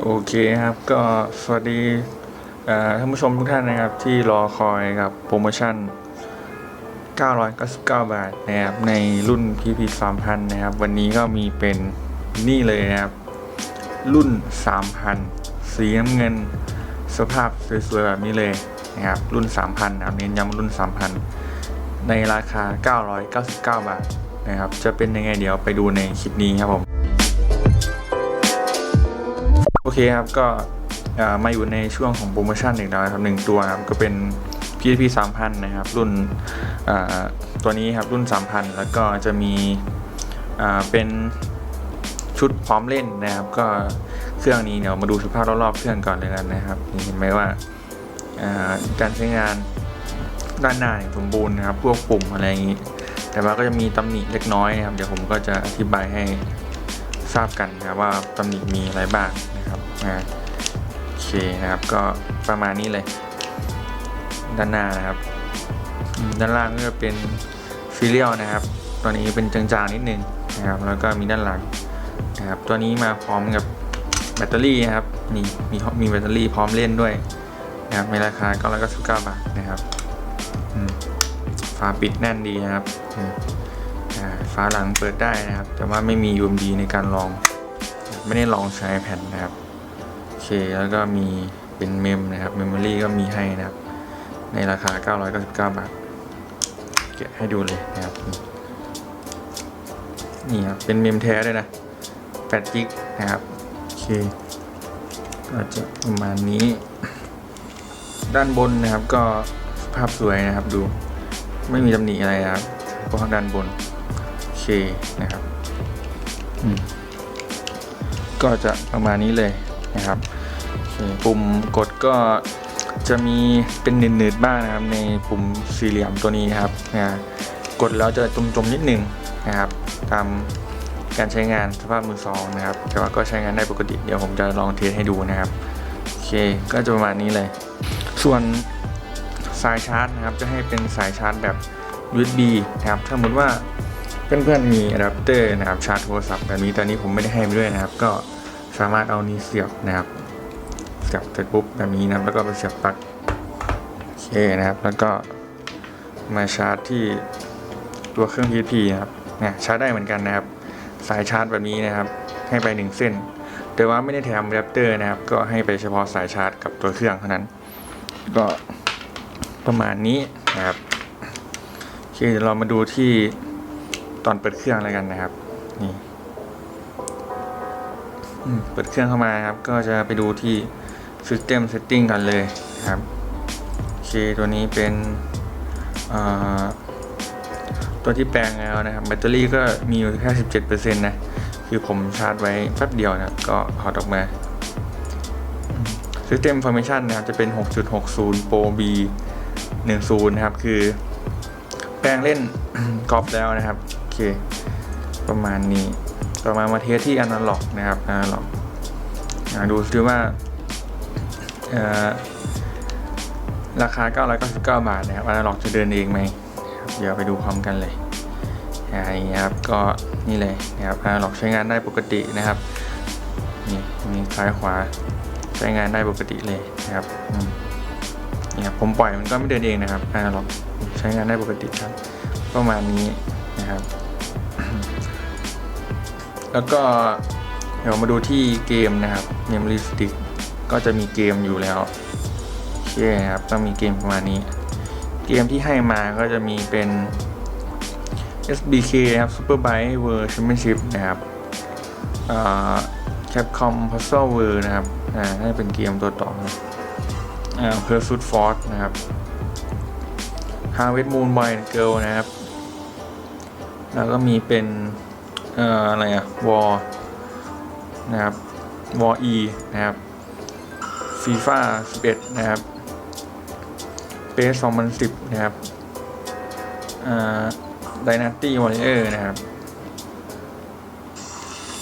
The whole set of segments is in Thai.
โอเคครับก็สวัสดีท่านผู้ชมทุกท่านนะครับ ที่รอคอยกับโปรโมชั่น 999 บาทนะครับในรุ่น PP 3000 นะครับ วันนี้ก็มีเป็นนี่เลยนะครับ รุ่น 3000 สีน้ำเงิน สภาพสวยๆแบบนี้เลยนะครับ รุ่น 3000นะครับเน้นย้ำว่ารุ่น 3000 ในราคา 999 บาทนะครับ จะเป็นยังไงเดี๋ยวไปดูในคลิปนี้ครับผม โอเคครับก็มาอยู่ในช่วงของโปรโมชั่นอีกแล้วครับหนึ่งตัวครับก็เป็น PSP 3000 นะครับ รุ่นตัวนี้ครับรุ่น 3000 แล้วก็จะมีเป็นชุดพร้อมเล่นนะครับ ก็เครื่องนี้เดี๋ยวมาดูสภาพรอบๆเครื่องก่อนเลยกันนะครับเห็นไหมว่าการใช้งานด้านหน้าสมบูรณ์นะครับ พวกปุ่มอะไรอย่างนี้ แต่ว่าก็จะมีตำหนิเล็กน้อยนะครับ เดี๋ยวผมก็จะอธิบายให้ทราบกันนะครับว่าตำหนิมีอะไรบ้าง นะโอเคนะครับก็ประมาณนี้เลย ด้านหน้านะครับ ด้านล่างก็จะเป็นซีเรียลนะครับ ตัวนี้เป็นจางๆนิดนึงนะครับ แล้วก็มีด้านหลังนะครับ ตัวนี้มาพร้อมกับแบตเตอรี่นะครับนี่มีมีแบตเตอรี่พร้อมเล่นด้วยนะครับในราคา999บาทนะครับฝาปิดแน่นดีนะครับฝาหลังเปิดได้นะครับ แต่ว่าไม่มี UMD ในการลอง ไม่ได้ลองใช้แผ่นนะครับ เค แล้วก็มีเป็นเมมนะครับเมมโมรี่ก็มีให้นะครับ ในราคา 999 บาทเก็บให้ดูเลยนะครับ นี่ครับ เป็นเมมแท้ด้วยนะ8กิกนะครับ โอเคก็จะประมาณนี้ ด้านบนนะครับก็ภาพสวยนะครับดูไม่มีตำหนิอะไรนะครับเพราะด้านบนโอเคนะครับอืมก็จะประมาณนี้เลย นะครับปุ่มกดก็จะมีเป็นหนืดๆบ้างนะครับ ในปุ่มสี่เหลี่ยมตัวนี้นะครับนะกดแล้วจะจมๆนิดนึงนะครับ ตามการใช้งานสภาพมือสองนะครับ แต่ว่าก็ใช้งานได้ปกติเดี๋ยวผมจะลองเทสให้ดูนะครับโอเคก็จะประมาณนี้เลย ส่วนสายชาร์จนะครับ จะให้เป็นสายชาร์จแบบ USB นะครับถ้าสมมติว่าเพื่อนๆมีอะแดปเตอร์นะครับชาร์จโทรศัพท์แบบนี้ตอนนี้ผมไม่ได้ให้ไปด้วยนะครับ ก็ สามารถเอานี้เสียบนะครับ เสียบเสร็จปุ๊บแบบนี้นะครับแล้วก็ไปเสียบปลั๊กโอเคนะครับ แล้วก็มาชาร์จที่ตัวเครื่อง PSP นะครับเนี่ยชาร์จได้เหมือนกันนะครับ สายชาร์จแบบนี้นะครับ ให้ไปหนึ่งเส้น แต่ว่าไม่ได้แถมอะแดปเตอร์นะครับ ก็ให้ไปเฉพาะสายชาร์จกับตัวเครื่องเท่านั้น ก็ประมาณนี้นะครับโอเคเดี๋ยวเรามาดูที่ตอนเปิดเครื่องแล้วกันนะครับ นี่ เปิดเครื่องเข้ามาครับ ก็จะไปดูที่ System Setting กันเลยครับโอเคตัวนี้เป็นตัวที่แปลงแล้วนะครับ แบตเตอรี่ก็มีอยู่แค่17%นะคือผมชาร์จไว้แป๊บเดียวนะก็ถอดออกมา System Information นะครับ จะเป็น 6.60 Pro B 10นะครับ คือแปลงเล่นกรอบแล้วนะครับ โอเค ประมาณนี้ ต่อมามาเทสที่อนาล็อกนะครับอนาล็อกดูซิว่าเอ่อราคา 999 บาทนะครับอนาล็อกจะเดินเองไหมเดี๋ยวไปดูพร้อมกันเลยอย่างเงี้ยครับก็นี่เลยนะครับอนาล็อกใช้งานได้ปกตินะครับนี่มีซ้ายขวาใช้งานได้ปกติเลยนะครับนี่ครับผมปล่อยมันก็ไม่เดินเองนะครับอนาล็อกใช้งานได้ปกติครับประมาณนี้นะครับ แล้วก็เดี๋ยวมาดูที่เกมนะครับ Memory Stick ก็จะมีเกมอยู่แล้วโอเคครับก็มีเกมประมาณนี้ เกมที่ให้มาก็จะมีเป็น SBK นะครับ Superbike World Championship นะครับ Capcom Puzzle World นะครับอ่าน่าจะเป็นเกมตัวต่อนะอ่า Pursuit Force นะครับ Harvest Moon Boy and Girl นะครับ แล้วก็มีเป็น เอ่ออะไรอะวอลนะครับวอลีนะครับฟีฟ่าสิบเอ็ดนะครับเปสองพันสิบนะครับอ่าดนาตี้วอลเลอร์นะครับ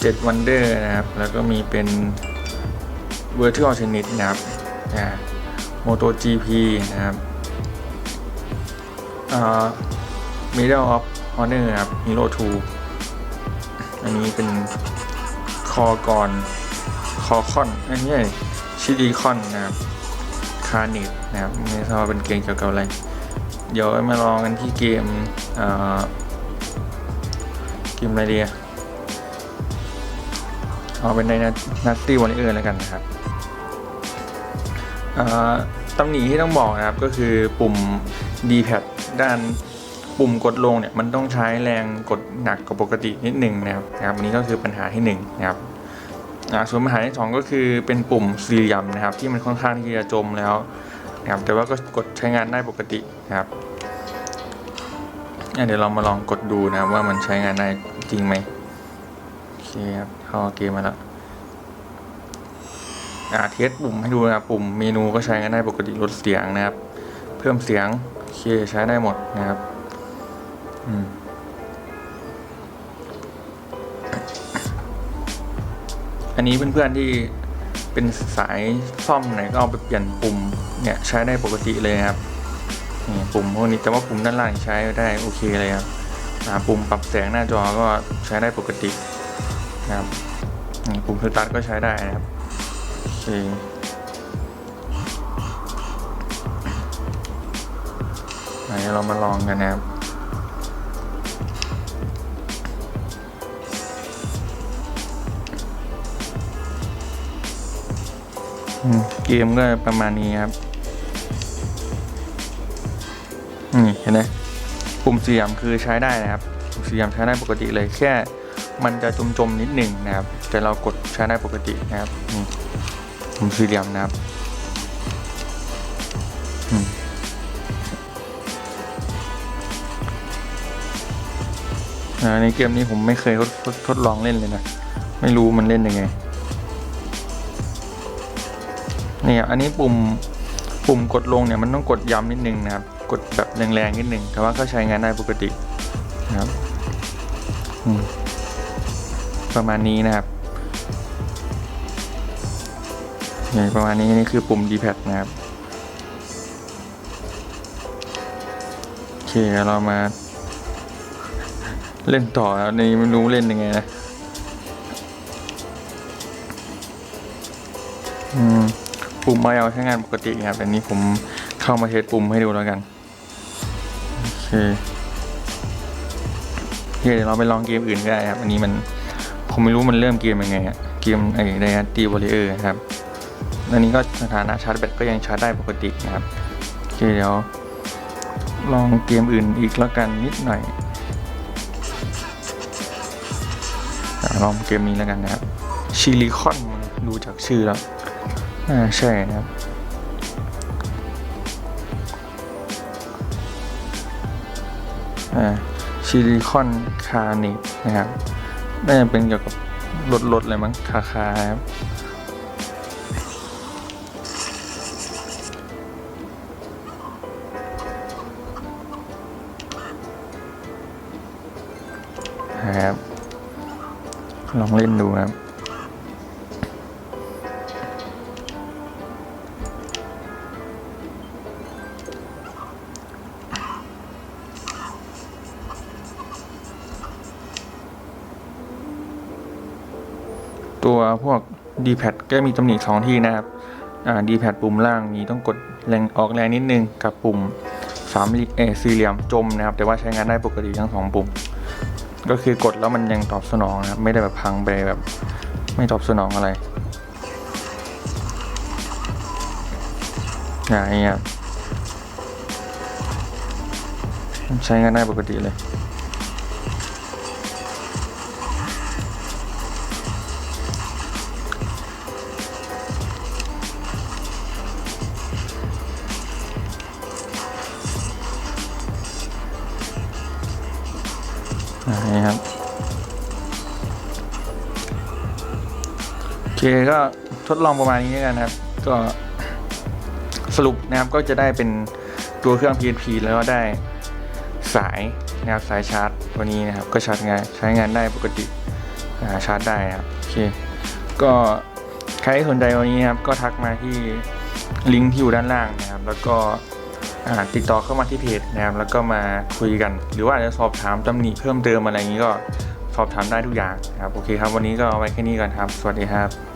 เจ็ดวันเดอร์นะครับ แล้วก็มีเป็นเวอร์ชวลชนิดนะครับโมโตจีพีนะครับอ่ามิดเดิลออฟฮอนเนอร์ครับฮีโร่ทู อันนี้เป็นคอก่อนคอคอนไม่ใช่ชิลิคอนนะครับคาร์เนตนะครับไม่ทราบว่าเป็นเกมเกี่ยวกับอะไร เดี๋ยวมาลองกันที่เกมเกมอะไรดีอะเอาเป็นในนัตตี้วอลเลอร์แล้วกันนะครับเอ่อตำหนิที่ต้องบอกนะครับก็คือปุ่ม D-pad ด้าน ปุ่มกดลงเนี่ยมันต้องใช้แรงกดหนักกว่าปกตินิดหนึ่งนะครับนะครับอันนี้ก็คือปัญหาที่หนึ่งนะครับส่วนปัญหาที่สองก็คือเป็นปุ่มสี่เหลี่ยมนะครับ ที่มันค่อนข้างที่จะจมแล้วนะครับแต่ว่าก็กดใช้งานได้ปกตินะครับเดี๋ยวเรามาลองกดดูนะครับว่ามันใช้งานได้จริงไหมโอเคครับเข้าเกมมาแล้วอ่าเทสปุ่มให้ดูนะครับปุ่มเมนูก็ใช้งานได้ปกติลดเสียงนะครับ เพิ่มเสียงโอเคใช้ได้หมดนะครับ อันนี้เพื่อนๆที่เป็นสายซ่อมไหนก็เอาไปเปลี่ยนปุ่มเนี่ยใช้ได้ปกติเลยครับนี่ปุ่มพวกนี้แต่ว่าปุ่มด้านล่างใช้ได้โอเคเลยครับปุ่มปรับแสงหน้าจอก็ใช้ได้ปกตินะครับนี่ปุ่มสตาร์ทก็ใช้ได้นะครับโอเคไหนเรามาลองกันนะครับ เกมก็ประมาณนี้ครับนี่เห็นไหมปุ่มสี่เหลี่ยมคือใช้ได้นะครับปุ่มสี่เหลี่ยมใช้ได้ปกติเลยแค่มันจะจมๆนิดหนึ่งนะครับ แต่เรากดใช้ได้ปกตินะครับนี่ปุ่มสี่เหลี่ยมนะครับอืมอ่าในเกมนี้ผมไม่เคยทดทดลองเล่นเลยนะ ไม่รู้มันเล่นยังไง นี่ยอันนี้ปุ่มปุ่มกดลงเนี่ยมันต้องกดย้ำนิดนึงนะครับ กดแบบแรงๆนิดนึง แต่ว่าก็ใช้งานได้ปกตินะครับประมาณนี้นะครับนี่ประมาณนี้นี่คือปุ่ม D-pad นะครับโอเคเรามาเล่นต่อแล้วนี่ไม่รู้เล่นยังไงนะ ปุ่มไมเอาใช้งานปกติครับอันนี้ผมเข้ามาเทสปุ่มให้ดูแล้วกันโอเคเดี๋ยวเราไปลองเกมอื่นก็ได้ครับ อันนี้มันผมไม่รู้มันเริ่มเกมยังไงอะเกมไอ้ไดอาร์ตีวอลเลอร์ครับอันนี้ก็สถานะชาร์จแบตก็ยังชาร์จได้ปกตินะครับโอเคเดี๋ยวลองเกมอื่นอีกแล้วกันนิดหน่อยลองเกมนี้แล้วกันนะครับชิลิคอนดูจากชื่อแล้ว อ่าใช่นะครับอ่าชิลิคอนคาร์เนตนะครับน่าจะเป็นเกี่ยวกับรถรถอะไรมั้งคาคาครับครับ ลองเล่นดูครับ ตัวพวก D-pad ก็มีตำหนิสองที่นะครับอ่า D-pad ปุ่มล่างมีต้องกดแรงออกแรงนิดนึงกับปุ่มสามเหลี่ยมเอสี่เหลี่ยมจมนะครับ แต่ว่าใช้งานได้ปกติทั้งสองปุ่ม ก็คือกดแล้วมันยังตอบสนองนะครับ ไม่ได้แบบพังไปแบบ ไม่ตอบสนองอะไรอย่างเงี้ยใช้งานได้ปกติเลย เคก็ทดลองประมาณนี้กันนะครับ ก็สรุปนะครับก็จะได้เป็นตัวเครื่อง PNP แล้วก็ได้สายนะครับสายชาร์จตัวนี้นะครับ ก็ชาร์จงานใช้งานได้ปกติชาร์จได้ครับโอเค ก็ใครสนใจวันนี้นะครับ ก็ทักมาที่ลิงก์ที่อยู่ด้านล่างนะครับ แล้วก็ติดต่อเข้ามาที่เพจนะครับ แล้วก็มาคุยกัน หรือว่าจจะสอบถามตำหนิเพิ่มเติมอะไรอย่างนี้ก็สอบถามได้ทุกอย่างนะครับ โอเคครับ วันนี้ก็เอาไว้แค่นี้ก่อนครับ สวัสดีครับ